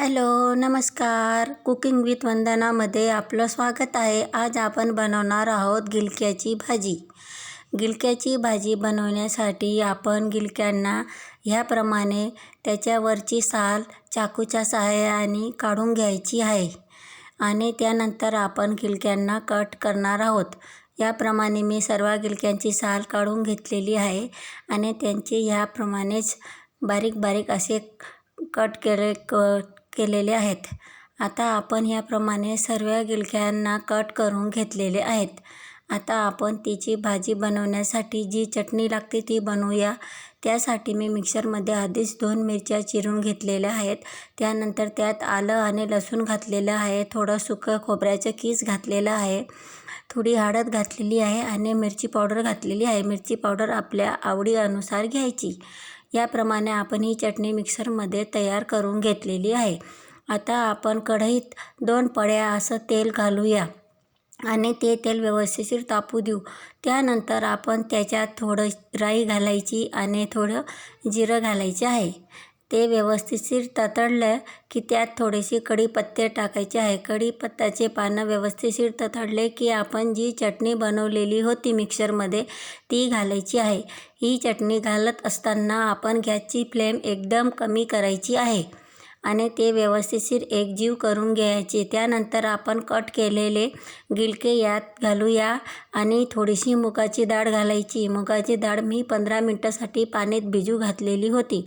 Hello नमस्कार. Cooking with वंदनामध्ये आपलं स्वागत आहे. आज आपण बनवणार आहोत गिलक्याची भाजी. गिलक्याची भाजी बनवण्यासाठी आपण गिलक्यांना ह्याप्रमाणे त्याच्यावरची साल चाकूच्या सहाय्याने काढून घ्यायची आहे आणि त्यानंतर आपण गिलक्यांना कट करणार आहोत. याप्रमाणे मी सर्व गिलक्यांची साल काढून घेतलेली आहे आणि त्यांचे ह्याप्रमाणेच बारीक बारीक असे कट केले क केलेले आहेत. आता आपण ह्याप्रमाणे सर्व गिलक्यांना कट करून घेतलेले आहेत. आता आपण तिची भाजी बनवण्यासाठी जी चटणी लागते ती बनवूया. त्यासाठी मी मिक्सरमध्ये आधीच दोन मिरच्या चिरून घेतलेल्या आहेत. त्यानंतर त्यात आलं आणि लसूण घातलेलं आहे. थोडं सुकं खोबऱ्याचं कीस घातलेलं आहे. थोडी हळद घातलेली आहे आणि मिरची पावडर घातलेली आहे. मिरची पावडर आपल्या आवडीनुसार घ्यायची. याप्रमाणे आपण ही चटणी मिक्सरमध्ये तयार करून घेतलेली आहे. आता आपण कढईत दोन पळ्या असं तेल घालूया आणि ते तेल व्यवस्थिशीर तापू देऊ. त्यानंतर आपण त्याच्यात थोडं राई घालायची आणि थोडं जिरं घालायचे आहे. ते व्यवस्थितशीर ततडलं की त्यात थोडेसे कढीपत्ते टाकायचे आहे. कढीपत्त्याचे पानं व्यवस्थितशीर ततडले की आपण जी चटणी बनवलेली होती मिक्सरमध्ये ती घालायची आहे. ही चटणी घालत असताना आपण गॅसची फ्लेम एकदम कमी करायची आहे आणि ते व्यवस्थितशीर एकजीव करून घ्यायचे. त्यानंतर आपण कट केलेले गिलके यात घालूया आणि थोडीशी मुगाची डाळ घालायची. मुगाची डाळ मी पंधरा मिनटासाठी पाण्यात भिजू घातलेली होती.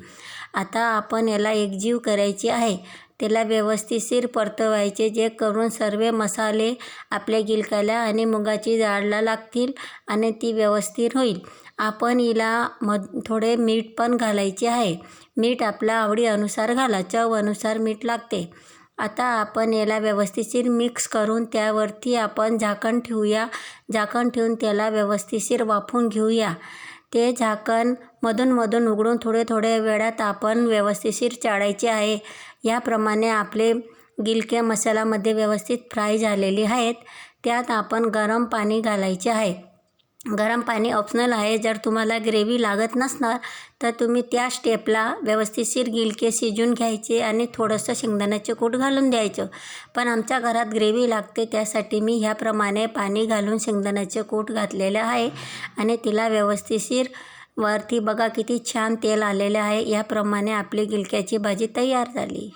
आता आपण याला एकजीव करायची आहे. त्याला व्यवस्थिशीर परतवायचे जे करून सर्व मसाले आपल्या गिलकाला आणि मुगाची डाळला लागतील आणि ती व्यवस्थित होईल. आपण हिला मध थोडे मीठ पण घालायचे आहे. मीठ आपल्या आवडीनुसार घाला चव अनुसार मीठ लागते. आता आपण याला व्यवस्थिशीर मिक्स करून त्यावरती आपण झाकण ठेवूया. झाकण ठेवून त्याला व्यवस्थिशीर वाफून घेऊया. ते झाकण मधूनमधून उघडून थोडे थोडे वेळात आपण व्यवस्थिशीर चाळायचे आहे. याप्रमाणे आपले गिलके मसाल्यामध्ये व्यवस्थित फ्राय झालेले आहेत. त्यात आपण गरम पाणी घालायचे आहे. गरम पाणी ऑप्शनल आहे. जर तुम्हाला ग्रेव्ही लागत नसणार तर तुम्ही त्या स्टेपला व्यवस्थितशीर गिलके शिजून घ्यायचे आणि थोडंसं शेंगदाण्याचे कूट घालून द्यायचं. पण आमच्या घरात ग्रेव्ही लागते त्यासाठी मी ह्याप्रमाणे पाणी घालून शेंगदाण्याचे कूट घातलेलं आहे आणि तिला व्यवस्थितशीर वरती बघा किती छान तेल आलेलं आहे. याप्रमाणे आपली गिलक्याची भाजी तयार झाली.